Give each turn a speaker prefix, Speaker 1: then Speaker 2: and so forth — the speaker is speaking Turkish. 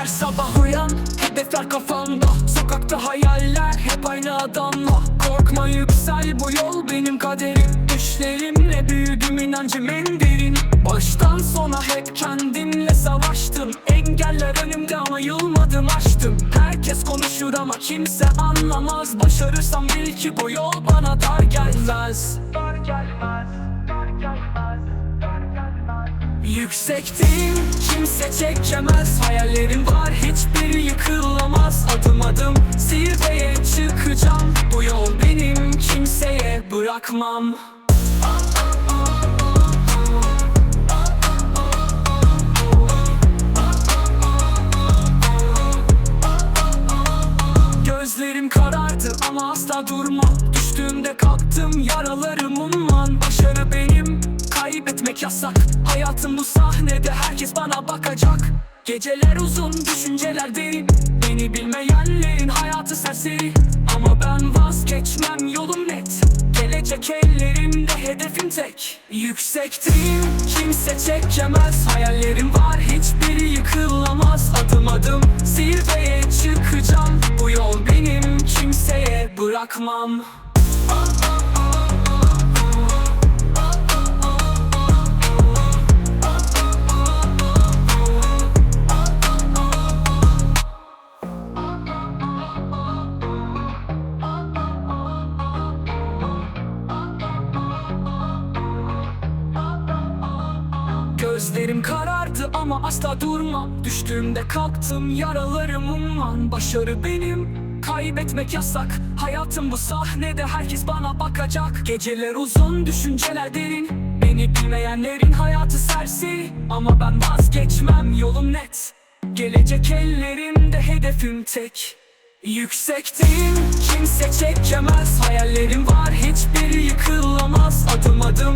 Speaker 1: Her sabah uyan hedefler kafamda. Sokakta hayaller hep aynı adamla. Korkma yüksel bu yol benim kaderim. Düşlerimle büyüdüm inancım en derin. Baştan sona hep kendimle savaştım. Engeller önümde ama yılmadım aştım. Herkes konuşur ama kimse anlamaz. Başarırsam bil ki bu yol bana dar gelmez. Dar gelmez, dar gelmez, dar gelmez. Yüksekteyim kimse çekemez. Hayallerim bırakmam. Gözlerim karardı ama asla durma Düştüğümde kalktım yaralarım umman. Başarı benim kaybetmek yasak. Hayatım bu sahnede herkes bana bakacak. Geceler uzun düşünceler derin. Beni bilmeyenlerin hayatı serseri. Ama ben net Ellerimde hedefim tek. Yüksekteyim kimse çekemez. Hayallerim var hiçbiri yıkılamaz. Adım adım zirveye çıkacağım. Bu yol benim kimseye bırakmam Gözlerim karardı ama asla durmam. Düştüğümde kalktım yaralarım umman. Başarı benim kaybetmek yasak. Hayatım bu sahnede herkes bana bakacak. Geceler uzun düşünceler derin. Beni bilmeyenlerin hayatı serseri Ama ben vazgeçmem yolum net. Gelecek ellerimde hedefim tek. Yüksekteyim kimse çekemez. Hayallerim var hiçbiri yıkılamaz. Adım adım